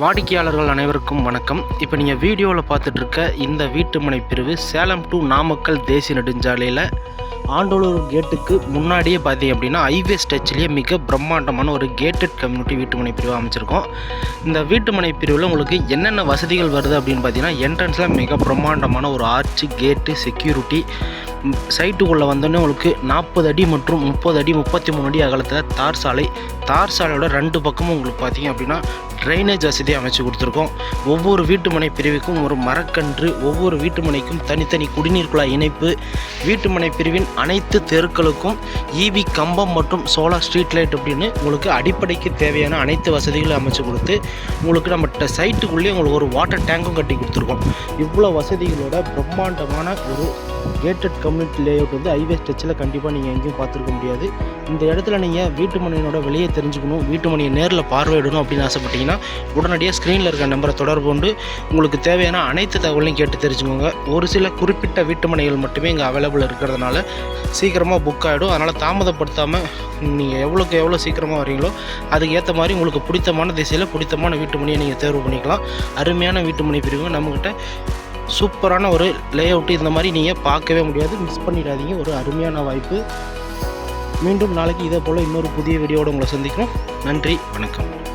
வாடிக்கையாளர்கள் அனைவருக்கும் வணக்கம். இப்போ நீங்கள் வீடியோவில் பார்த்துட்ருக்க இந்த வீட்டுமனை பிரிவு சேலம் டு நாமக்கல் தேசிய நெடுஞ்சாலையில் ஆண்டோலூர் கேட்டுக்கு முன்னாடியே பார்த்தீங்க அப்படின்னா ஹைவே ஸ்டெச்சிலேயே மிக பிரம்மாண்டமான ஒரு கேட்டட் கம்யூனிட்டி வீட்டுமனை பிரிவு அமைச்சிருக்கோம். இந்த வீட்டுமனை பிரிவில் உங்களுக்கு என்னென்ன வசதிகள் வருது அப்படின்னு பார்த்தீங்கன்னா என்ட்ரன்ஸில் மிக பிரம்மாண்டமான ஒரு ஆர்ச்சு கேட்டு செக்யூரிட்டி சைட்டுக்குள்ளே வந்தோடனே உங்களுக்கு நாற்பது அடி மற்றும் முப்பது அடி முப்பத்தி மூணு அடி அகலத்தில் தார் சாலை தார் சாலையோட ரெண்டு பக்கமும் உங்களுக்கு பார்த்தீங்க அப்படின்னா ட்ரைனேஜ் வசதி அமைச்சு கொடுத்துருக்கோம். ஒவ்வொரு வீட்டுமனை பிரிவுக்கும் ஒரு மரக்கன்று ஒவ்வொரு வீட்டுமனைக்கும் தனித்தனி குடிநீர் குழாய் இணைப்பு. வீட்டுமனை பிரிவின் அனைத்து தெருக்களுக்கும் ஈவி கம்பம் மற்றும் சோலார் ஸ்ட்ரீட் லைட் அப்படின்னு உங்களுக்கு அடிப்படைக்கு தேவையான அனைத்து வசதிகளும் அமைச்சு கொடுத்து உங்களுக்கு நம்மகிட்ட சைட்டுக்குள்ளேயே உங்களுக்கு ஒரு வாட்டர் டேங்கும் கட்டி கொடுத்துருக்கோம். இவ்வளோ வசதிகளோட பிரம்மாண்டமான ஒரு கேட்டட் கம்யூனிட்டி லேஅவுட் வந்து ஹைவே ஸ்டெச்சில் கண்டிப்பாக நீங்கள் எங்கேயும் பார்த்துருக்க முடியாது. இந்த இடத்துல நீங்கள் வீட்டு மனையினோட வெளியே தெரிஞ்சுக்கணும் வீட்டு மனையை நேரில் பார்வையிடணும் அப்படின்னு ஆசைப்பட்டீங்கன்னா உடனடியாக ஸ்க்ரீனில் இருக்க நம்பரை தொடர்பு கொண்டு உங்களுக்கு தேவையான அனைத்து தகவலையும் கேட்டு தெரிஞ்சுக்கோங்க. ஒரு சில குறிப்பிட்ட வீட்டு மனைகள் மட்டுமே இங்கே அவைலபிள் இருக்கிறதுனால சீக்கிரமாக புக் ஆகிடும் அதனால் தாமதப்படுத்தாமல் நீங்கள் எவ்வளோக்கு எவ்வளோ சீக்கிரமாக வரீங்களோ அதுக்கு ஏற்ற மாதிரி உங்களுக்கு பிடித்தமான திசையில் பிடித்தமான வீட்டு மணியை நீங்கள் தேர்வு பண்ணிக்கலாம். அருமையான வீட்டு மணி பிரிவு நம்மக்கிட்ட சூப்பரான ஒரு லே அவுட்டு இந்த மாதிரி நீங்கள் பார்க்கவே முடியாது. மிஸ் பண்ணிடாதீங்க. ஒரு அருமையான வாய்ப்பு. மீண்டும் நாளைக்கு இதே போல் இன்னொரு புதிய வீடியோவோட உங்களை சந்திக்கிறோம். நன்றி. வணக்கம்.